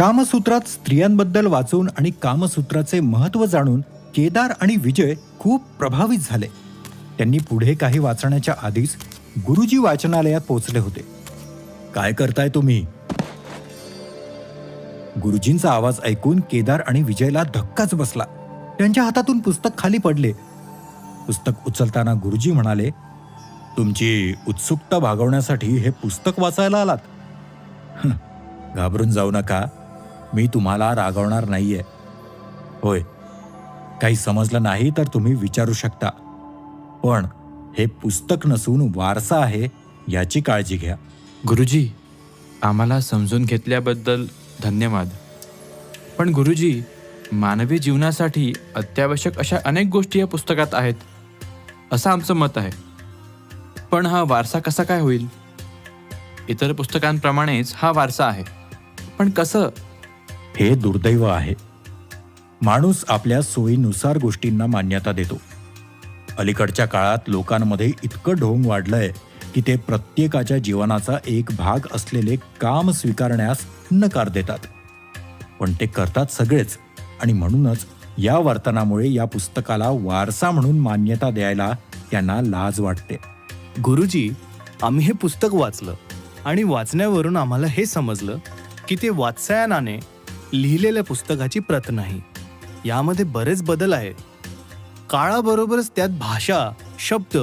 कामसूत्रात स्त्रियांबद्दल वाचून आणि कामसूत्राचे महत्त्व जाणून केदार आणि विजय खूप प्रभावित झाले. त्यांनी पुढे काही वाचण्याच्या आधीच गुरुजी वाचनालयात पोहोचले होते. काय करताय तुम्ही? गुरुजींचा आवाज ऐकून केदार आणि विजयला धक्काच बसला. त्यांच्या हातातून पुस्तक खाली पडले. पुस्तक उचलताना गुरुजी म्हणाले तुमची उत्सुकता भागवण्यासाठी हे पुस्तक वाचायला आलात. घाबरून जाऊ नका. मी तुम्हाला रागवणार नाहीये. होय. काही समजलं नाही तर तुम्ही विचारू शकता. पण हे पुस्तक नसून वारसा आहे याची काळजी घ्या. गुरुजी आम्हाला समजून घेतल्याबद्दल धन्यवाद. पण गुरुजी मानवी जीवनासाठी अत्यावश्यक अशा अनेक गोष्टी या पुस्तकात आहेत. असं आमचं मत आहे. पण हा वारसा कसा काय होईल? इतर पुस्तकांप्रमाणेच हा वारसा आहे. पण कसं? हे दुर्दैव आहे. माणूस आपल्या सोयीनुसार गोष्टींना मान्यता देतो. अलीकडच्या काळात लोकांमध्ये इतकं ढोंग वाढलंय की ते प्रत्येकाच्या जीवनाचा एक भाग असलेले काम स्वीकारण्यास नकार देतात. पण ते करतात सगळेच आणि म्हणूनच या वर्तनामुळे या पुस्तकाला वारसा म्हणून मान्यता द्यायला त्यांना लाज वाटते. गुरुजी आम्ही हे पुस्तक वाचलं आणि वाचण्यावरून आम्हाला हे समजलं की ते वात्सायनाने लिहिलेल्या पुस्तकाची प्रत नाही यामध्ये बरेच बदल आहेत. काळाबरोबरच त्यात भाषा शब्द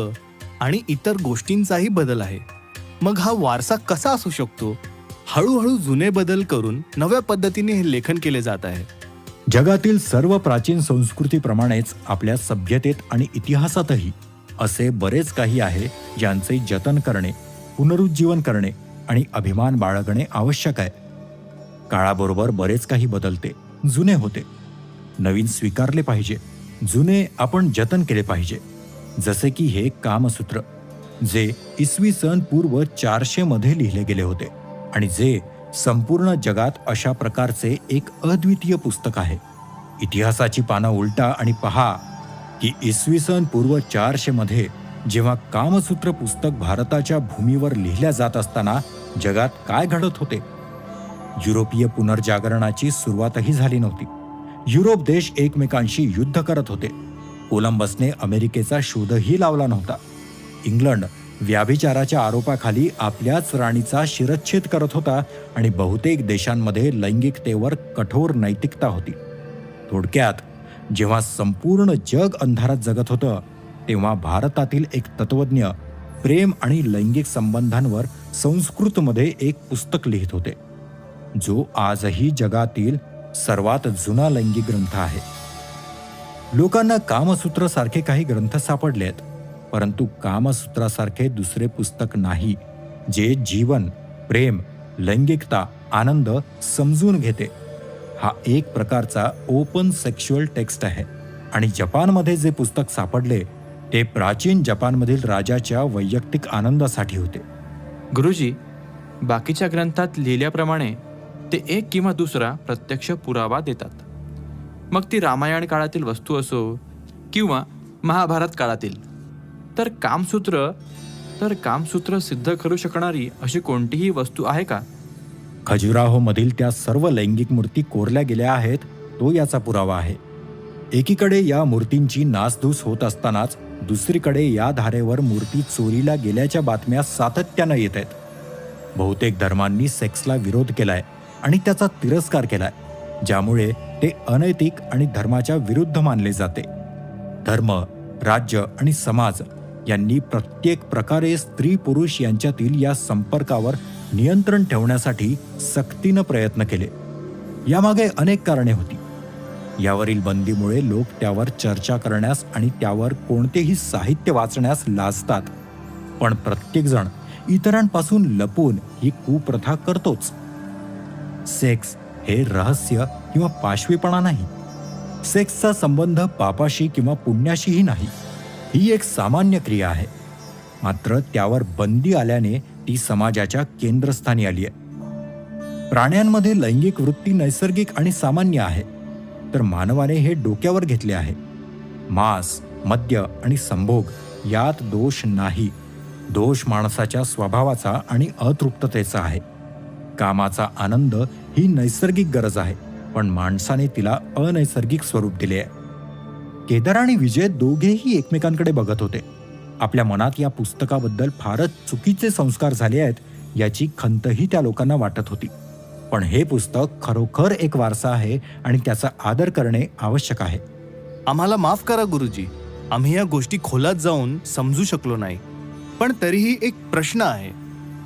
आणि इतर गोष्टींचाही बदल आहे. मग हा वारसा कसा असू शकतो? हळूहळू जुने बदल करून नव्या पद्धतीने हे लेखन केले जात आहे. जगातील सर्व प्राचीन संस्कृतीप्रमाणेच आपल्या सभ्यतेत आणि इतिहासातही असे बरेच काही आहे ज्यांचे जतन करणे पुनरुज्जीवन करणे आणि अभिमान बाळगणे आवश्यक आहे. काळाबरोबर बरेच काही बदलते जुने होते. नवीन स्वीकारले पाहिजे. जुने आपण जतन केले पाहिजे. जसे की हे कामसूत्र जे इसवी सन पूर्व चारशे मध्ये लिहिले गेले होते आणि जे संपूर्ण जगात अशा प्रकारचे एक अद्वितीय पुस्तक आहे. इतिहासाची पानं उलटा आणि पहा की इसवी सन पूर्व चारशे मध्ये जेव्हा कामसूत्र पुस्तक भारताच्या भूमीवर लिहिल्या जात असताना जगात काय घडत होते? युरोपीय पुनर्जागरणाची सुरुवातही झाली नव्हती. युरोप देश एकमेकांशी युद्ध करत होते. कोलंबसने अमेरिकेचा शोधही लावला नव्हता. इंग्लंड व्याभिचाराच्या आरोपाखाली आपल्याच राणीचा शिरच्छेद करत होता आणि बहुतेक देशांमध्ये लैंगिकतेवर कठोर नैतिकता होती. थोडक्यात जेव्हा संपूर्ण जग अंधारात जगत होतं तेव्हा भारतातील एक तत्वज्ञ प्रेम आणि लैंगिक संबंधांवर संस्कृतमध्ये एक पुस्तक लिहित होते. जो आजही जगातील सर्वात जुना लैंगिक ग्रंथ आहे. लोकांना कामसूत्र सारखे काही ग्रंथ सापडले आहेत परंतु कामसूत्रासारखे दुसरे पुस्तक नाही जे जीवन प्रेम लैंगिकता आनंद समजून घेते. हा एक प्रकारचा ओपन सेक्शुअल टेक्स्ट आहे आणि जपानमध्ये जे पुस्तक सापडले ते प्राचीन जपानमधील राजाच्या वैयक्तिक आनंदासाठी होते. गुरुजी बाकीच्या ग्रंथात लिहिल्याप्रमाणे ते एक किंवा दुसरा प्रत्यक्ष पुरावा देतात. मग ती रामायण काळातील वस्तू असो किंवा महाभारत काळातील. तर कामसूत्र तर कामसूत्र सिद्ध करू शकणारी अशी कोणतीही वस्तू आहे का? खजुराहो मधील त्या सर्व लैंगिक मूर्ती कोरल्या गेल्या आहेत तो याचा पुरावा आहे. एकीकडे या मूर्तींची नासधूस होत असतानाच दुसरीकडे या धारेवर मूर्ती चोरीला गेल्याच्या बातम्या सातत्यानं येत आहेत. बहुतेक धर्मांनी सेक्सला विरोध केलाय. आणि त्याचा तिरस्कार केलाय ज्यामुळे ते अनैतिक आणि धर्माच्या विरुद्ध मानले जाते. धर्म राज्य आणि समाज यांनी प्रत्येक प्रकारे स्त्री पुरुष यांच्यातील या संपर्कावर नियंत्रण ठेवण्यासाठी सक्तीनं प्रयत्न केले. यामागे अनेक कारणे होती. यावरील बंदीमुळे लोक त्यावर चर्चा करण्यास आणि त्यावर कोणतेही साहित्य वाचण्यास लाजतात. पण प्रत्येकजण इतरांपासून लपून ही कुप्रथा करतोच. सेक्स हे रहस्य किंवा पाशवीपणा नाही. सेक्सचा संबंध पापाशी किंवा पुण्याशीही नाही. ही एक सामान्य क्रिया आहे. मात्र त्यावर बंदी आल्याने ती समाजाच्या केंद्रस्थानी आली आहे. प्राण्यांमध्ये लैंगिक वृत्ती नैसर्गिक आणि सामान्य आहे. तर मानवाने हे डोक्यावर घेतले आहे. मांस मद्य आणि संभोग यात दोष नाही. दोष माणसाच्या स्वभावाचा आणि अतृप्ततेचा आहे. कामाचा आनंद ही नैसर्गिक गरज आहे पण माणसाने तिला अनैसर्गिक स्वरूप दिले आहे. केदार आणि विजय दोघेही एकमेकांकडे बघत होते. आपल्या मनात या पुस्तकाबद्दल फारच चुकीचे संस्कार झाले आहेत याची खंतही त्या लोकांना वाटत होती. पण हे पुस्तक खरोखर एक वारसा आहे आणि त्याचा आदर करणे आवश्यक आहे. आम्हाला माफ करा गुरुजी. आम्ही या गोष्टी खोलात जाऊन समजू शकलो नाही. पण तरीही एक प्रश्न आहे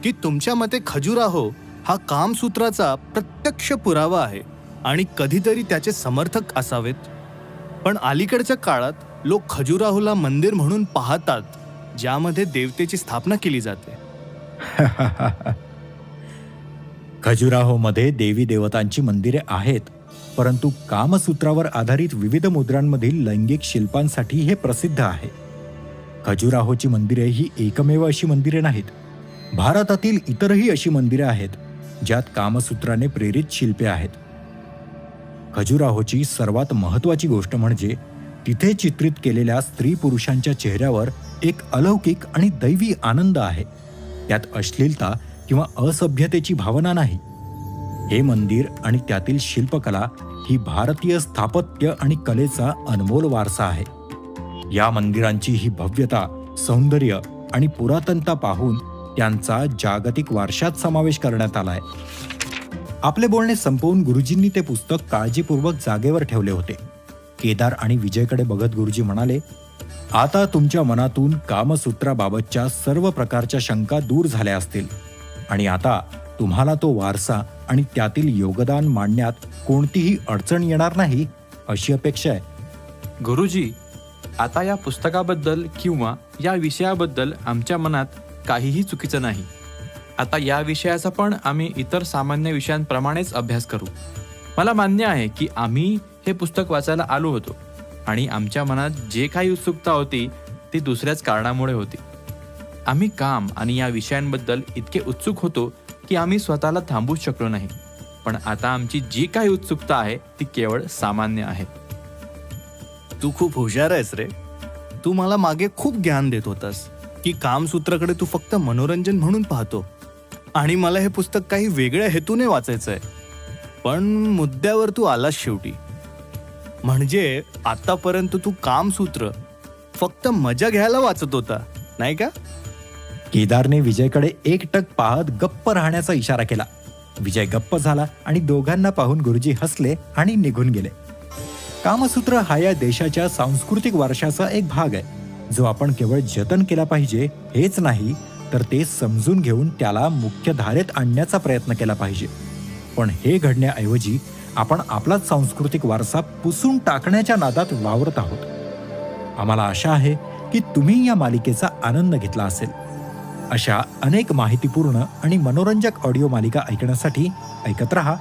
की तुमच्या मते खजुराहो हा कामसूत्राचा प्रत्यक्ष पुरावा आहे आणि कधीतरी त्याचे समर्थक असावेत. पण अलीकडच्या काळात लोक खजुराहोला मंदिर म्हणून पाहतात ज्यामध्ये देवतेची स्थापना केली जाते. खजुराहोमध्ये देवी देवतांची मंदिरे आहेत परंतु कामसूत्रावर आधारित विविध मुद्रांमधील लैंगिक शिल्पांसाठी हे प्रसिद्ध आहे. खजुराहोची मंदिरे ही एकमेव अशी मंदिरे नाहीत. भारतातील इतरही अशी मंदिरे आहेत ज्यात कामसूत्राने प्रेरित शिल्पे आहेत. खजुराहोची सर्वात महत्वाची गोष्ट म्हणजे तिथे चित्रित केलेल्या स्त्री पुरुषांच्या चेहऱ्यावर एक अलौकिक आणि दैवी आनंद आहे. त्यात अश्लीलता किंवा असभ्यतेची भावना नाही. हे मंदिर आणि त्यातील शिल्पकला ही भारतीय स्थापत्य आणि कलेचा अनमोल वारसा आहे. या मंदिरांची ही भव्यता सौंदर्य आणि पुरातनता पाहून त्यांचा जागतिक वारशात समावेश करण्यात आलाय. आपले बोलणे संपवून गुरुजींनी ते पुस्तक काळजीपूर्वक जागेवर ठेवले होते. केदार आणि विजयकडे बघत गुरुजी म्हणाले आता तुमच्या मनातून कामसूत्राबाबतच्या सर्व प्रकारच्या शंका दूर झाल्या असतील. आणि आता तुम्हाला तो वारसा आणि त्यातील योगदान मांडण्यात कोणतीही अडचण येणार नाही अशी अपेक्षा आहे. गुरुजी आता या पुस्तकाबद्दल किंवा या विषयाबद्दल आमच्या मनात काहीही चुकीचं नाही. आता या विषयाचा पण आम्ही इतर सामान्य विषयांप्रमाणेच अभ्यास करू. मला मान्य आहे की आम्ही हे पुस्तक वाचायला आलो होतो आणि आमच्या मनात जे काही उत्सुकता होती ती दुसऱ्याच कारणामुळे होती. आम्ही काम आणि या विषयांबद्दल इतके उत्सुक होतो की आम्ही स्वतःला थांबूच शकलो नाही. पण आता आमची जी काही उत्सुकता आहे ती केवळ सामान्य आहे. तू खूप हुशार आहेस रे. तू मला मागे खूप ज्ञान देत होतास. की कामसूत्राकडे तू फक्त मनोरंजन म्हणून पाहतो. आणि मला हे पुस्तक काही वेगळ्या हेतूने वाचायचं आहे पण मुद्द्यावर तू आलास शेवटी. म्हणजे आतापर्यंत तू कामसूत्र फक्त मजा घ्यायला वाचत होता नाही का? केदारने विजयकडे एकटक पाहत गप्प राहण्याचा इशारा केला. विजय गप्प झाला आणि दोघांना पाहून गुरुजी हसले आणि निघून गेले. कामसूत्र हा या देशाच्या सांस्कृतिक वारशाचा एक भाग आहे. जो आपण केवळ जतन केला पाहिजे हेच नाही तर ते समजून घेऊन त्याला मुख्य धारेत आणण्याचा प्रयत्न केला पाहिजे. पण हे घडण्याऐवजी आपण आपलाच सांस्कृतिक वारसा पुसून टाकण्याच्या नादात वावरत आहोत. आम्हाला आशा आहे की तुम्ही या मालिकेचा आनंद घेतला असेल. अशा अनेक माहितीपूर्ण आणि मनोरंजक ऑडिओ मालिका ऐकण्यासाठी ऐकत रहा.